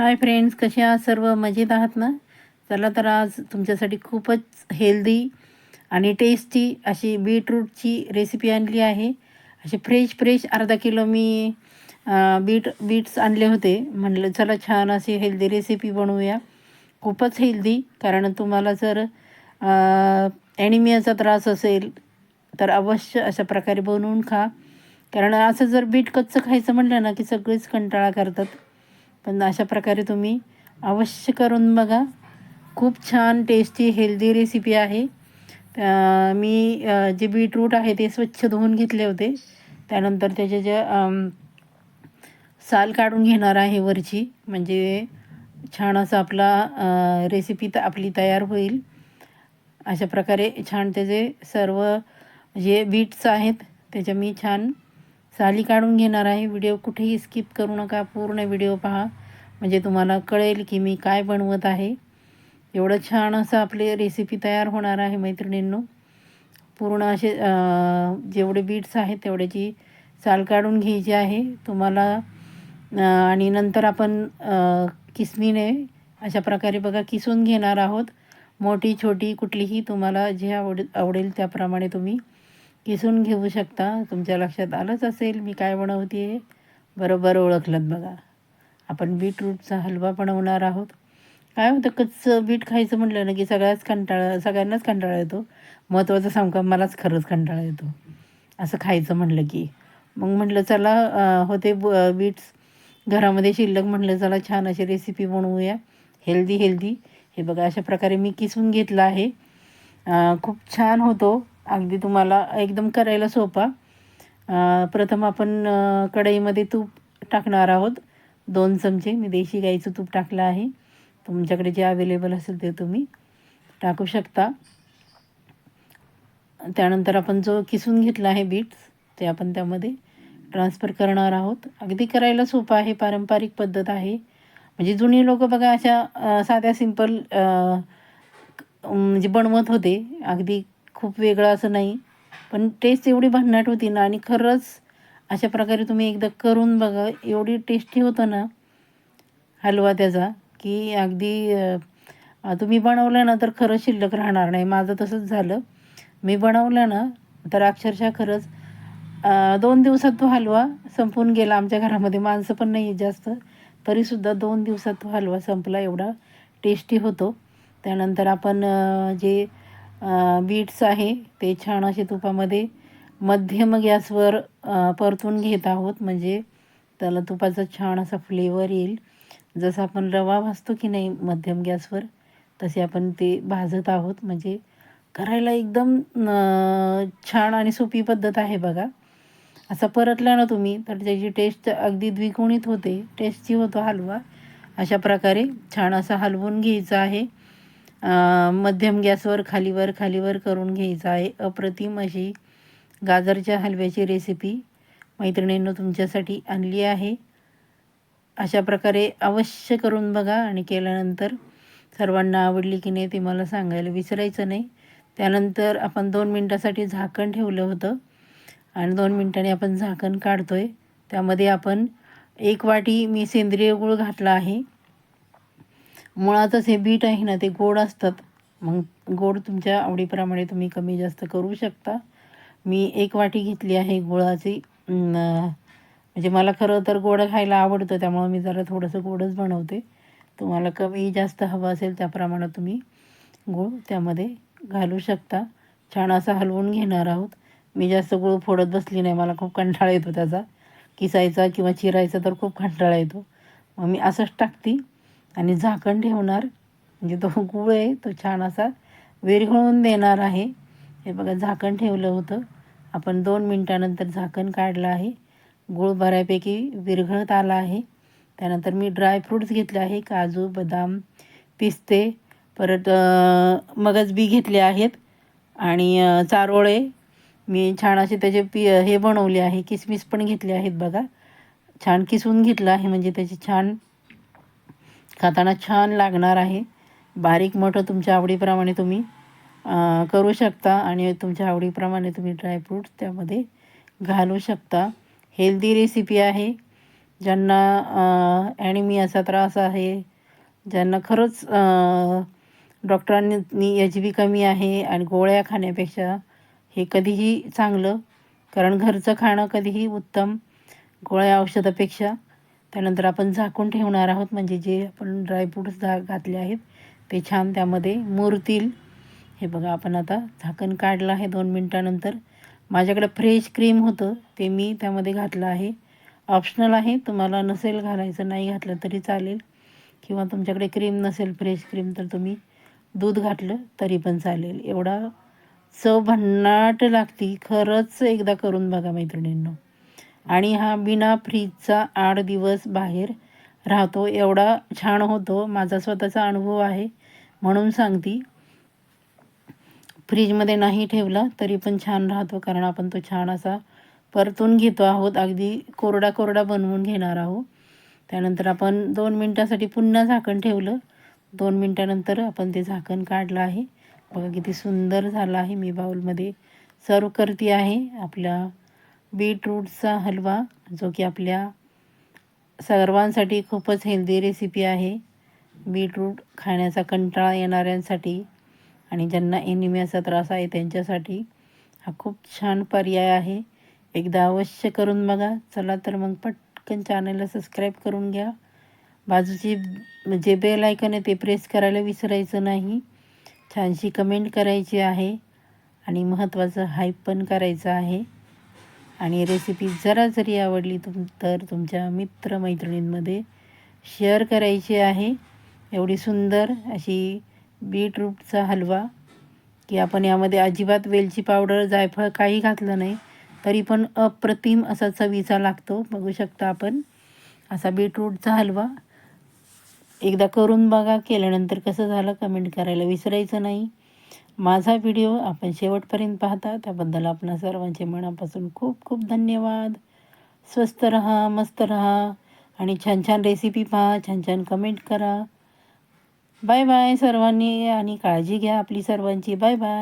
Hi friends कसे आहात सर्व? मजेत आहात ना? चला तर आज तुमच्यासाठी खूपच हेल्दी आणि टेस्टी अशी बीटरूटची रेसिपी आणली आहे. अशी फ्रेश फ्रेश अर्धा किलो मी बीट बीट्स आणले होते. म्हणलं चला छान अशी हेल्दी रेसिपी बनवूया. खूपच हेल्दी कारण तुम्हाला जर ॲनिमियाचा त्रास असेल तर अवश्य अशा प्रकारे बनवून खा. कारण असं जर बीट कच्चं खायचं म्हटलं ना की सगळेच कंटाळा करतात. पण अशा प्रकारे तुम्ही अवश्य करून बघा. खूप छान टेस्टी हेल्दी रेसिपी आहे. मी जे बीटरूट आहे ते स्वच्छ धुवून घेतले होते. त्यानंतर त्याचे जे साल काढून घेणार आहे वरची. म्हणजे छान असं आपला रेसिपी त आपली तयार होईल. अशा प्रकारे छान त्याचे सर्व जे बीट्स आहेत त्याच्या मी छान साली काढून घेणार आहे. व्हिडिओ कुठेही स्किप करू नका. पूर्ण व्हिडिओ पहा. म्हणजे तुम्हाला कळेल की मी काय बनवत आहे. एवढं छान असं आपली रेसिपी तयार होणार आहे मैत्रिणींनो. पूर्ण असे जेवढे बीट्स आहेत तेवढ्याची साल काढून घ्यायची आहे. तुम्हाला आणि नंतर आपण किसमीने अशा प्रकारे बघा किसून घेणार आहोत. मोठी छोटी कुठलीही तुम्हाला जे आवड आवडेल त्याप्रमाणे तुम्ही किसून घेऊ शकता. तुमच्या लक्षात आलंच असेल मी काय बनवते आहे बरोबर ओळखलं बघा. आपण बीटरूटचा हलवा बनवणार आहोत. काय होतं कच्चं बीट खायचं म्हटलं ना की सगळ्याच कंटाळा सगळ्यांनाच कंटाळा येतो. महत्त्वाचं सांगू का मलाच खरंच कंटाळा येतो. असं खायचं म्हटलं की. मग म्हटलं चला होते ब बीट्स. घरामध्ये शिल्लक म्हटलं चला छान अशी रेसिपी बनवूया. Healthy healthy. हे बघा अशा प्रकारे मी किसून घेतलं आहे. खूप छान होतो. अगदी तुम्हाला एकदम करायला सोपा. प्रथम आपण कढईमध्ये तूप टाकणार आहोत. दोन चमचे मी देशी गाईचं तूप टाकलं आहे. तुमच्याकडे जे अवेलेबल असेल ते तुम्ही टाकू शकता. त्यानंतर आपण जो किसून घेतला आहे बीट्स ते आपण त्यामध्ये ट्रान्सफर करणार आहोत. अगदी करायला सोपं आहे पारंपरिक पद्धत आहे. म्हणजे जुनी लोक बघा अशा साध्या सिंपल म्हणजे बनवत होते. अगदी खूप वेगळं असं नाही. पण टेस्ट एवढी भन्नाट होती ना आणि खरंच अशा प्रकारे तुम्ही एकदा करून बघा. एवढी टेस्टी होतं ना हलवा त्याचा की अगदी तुम्ही बनवलं ना तर खरंच शिल्लक राहणार नाही. माझं तसंच झालं. मी बनवलं ना तर अक्षरशः खरंच दोन दिवसात तो हलवा संपून गेला. आमच्या घरामध्ये माणसं पण नाही आहेत जास्त. तरीसुद्धा दोन दिवसात तो हलवा संपला. एवढा टेस्टी होतो. त्यानंतर आपण जे बीट्स आहे. ते छान असे तुपामध्ये मध्यम गॅसवर परतून घेत आहोत. म्हणजे त्याला तुपाचा छान असा फ्लेवर येईल. जसं आपण रवा भाजतो की नाही मध्यम गॅसवर तसे आपण ते भाजत आहोत. म्हणजे करायला एकदम छान आणि सोपी पद्धत आहे बघा. असं परतला ना तुम्ही तर त्याची टेस्ट अगदी द्विगुणित होते. टेस्टी होतो हलवा. अशा प्रकारे छान असा हलवून घ्यायचा आहे. मध्यम गॅसवर खालीवर खालीवर करून घ्यायचा आहे. अप्रतिम अशी गाजरच्या हलव्याची रेसिपी मैत्रिणींनं तुमच्यासाठी आणली आहे. अशा प्रकारे अवश्य करून बघा आणि केल्यानंतर सर्वांना आवडली की नाही ते मला सांगायला विसरायचं नाही. त्यानंतर आपण दोन मिनटासाठी झाकण ठेवलं होतं आणि दोन मिनटांनी आपण झाकण काढतो आहे त्यामध्ये आपण एक वाटी मी सेंद्रिय गूळ घातला आहे. मुळातच हे बीट आहे ना ते गोड असतात. मग गोड तुमच्या आवडीप्रमाणे तुम्ही कमी जास्त करू शकता. मी एक वाटी घेतली आहे गुळाची. म्हणजे मला खरं तर गोड खायला आवडतं त्यामुळं मी जरा थोडंसं गोडच बनवते. तुम्हाला कमी जास्त हवं असेल त्याप्रमाणे तुम्ही गूळ त्यामध्ये घालू शकता. छान असा हलवून घेणार आहोत. मी जास्त गूळ फोडत बसली नाही मला खूप कंटाळा येतो त्याचा. किसायचा किंवा चिरायचा तर खूप कंटाळा येतो. मग मी असंच टाकते. आणि झाकण ठेवणार. म्हणजे तो गूळ आहे तो छान असा विरघळून देणार आहे. हे बघा झाकण ठेवलं होतं. आपण दोन मिनटानंतर झाकण काढलं आहे. गूळ बऱ्यापैकी विरघळत आला आहे. त्यानंतर मी ड्रायफ्रूट्स घेतले आहे काजू बदाम पिस्ते परत मगज बी घेतले आहेत. आणि चारोळे मी छान असे त्याचे पी हे बनवले आहे किसमिस पण घेतले आहेत बघा. छान किसून घेतलं आहे म्हणजे त्याची छान खाताना छान लागणार आहे. बारीक मोठं तुमच्या आवडीप्रमाणे तुम्ही करू शकता आणि तुमच्या आवडीप्रमाणे तुम्ही ड्रायफ्रूट्स त्यामध्ये घालू शकता. हेल्दी रेसिपी आहे. ज्यांना ॲनिमियाचा त्रास आहे ज्यांना खरंच डॉक्टरांनी एच बी कमी आहे आणि गोळ्या खाण्यापेक्षा हे कधीही चांगलं कारण घरचं खाणं कधीही उत्तम गोळ्या औषधापेक्षा. त्यानंतर आपण झाकून ठेवणार आहोत म्हणजे जे आपण ड्रायफ्रूट्स झा घातले आहेत ते छान त्यामध्ये मुरतील. हे बघा आपण आता झाकण काढलं आहे दोन मिनटानंतर. माझ्याकडे फ्रेश क्रीम होतं ते मी त्यामध्ये घातलं आहे. ऑप्शनल आहे तुम्हाला नसेल घालायचं नाही घातलं तरी चालेल. किंवा तुमच्याकडे क्रीम नसेल फ्रेश क्रीम तर तुम्ही दूध घातलं तरी पण चालेल. एवढा चव भन्नाट लागती. खरंच एकदा करून बघा मैत्रिणींनो. आणि हा बिना फ्रीजचा आठ दिवस बाहेर राहतो. एवढा छान होतो. माझा स्वतःचा अनुभव आहे. म्हणून सांगती फ्रीजमध्ये नाही ठेवला तरी पण छान राहतो कारण आपण तो छान असा परतून घेतो आहोत. अगदी कोरडा कोरडा बनवून घेणार आहोत. त्यानंतर आपण दोन मिनटासाठी पुन्हा झाकण ठेवलं. दोन मिनटानंतर आपण ते झाकण काढलं आहे. बघा किती सुंदर झालं आहे. मी बाऊलमध्ये सर्व करते आहे. आपल्या बीटरूटचा हलवा जो की आपल्या सर्वांसाठी खूपच हेल्दी रेसिपी आहे. बीटरूट खाण्याचा कंटाळा येणाऱ्यांसाठी आणि ज्यांना एनिमियाचा त्रास आहे त्यांच्यासाठी हा खूप छान पर्याय आहे. एकदा अवश्य करून बघा. चला तर मग पटकन चॅनलला सबस्क्राईब करून घ्या. बाजूची जे बेल ऐकन आहे ते प्रेस करायला विसरायचं नाही. छानशी कमेंट करायची आहे आणि महत्त्वाचं हाईप पण करायचं आहे. आणि रेसिपी जरा जरी आवडली तुम तर तुमच्या मित्रमैत्रिणींमध्ये शेअर करायची आहे. एवढी सुंदर अशी बीटरूटचा हलवा की आपण यामध्ये अजिबात वेलची पावडर जायफळ काही घातलं नाही तरी पण अप्रतिम असा चवीचा लागतो. बघू शकता आपण असा बीटरूटचा हलवा. एकदा करून बघा केल्यानंतर कसं झालं कमेंट करायला विसरायचं नाही. माझा व्हिडिओ आपण शेवटपर्यंत पाहता त्याबद्दल आपणा सर्वांचे मनापासून खूप खूप धन्यवाद. स्वस्त रहा मस्त रहा आणि छान छान रेसिपी पहा छान छान कमेंट करा. बाय बाय सर्वांनी आणि काळजी घ्या आपली सर्वांची. Bye bye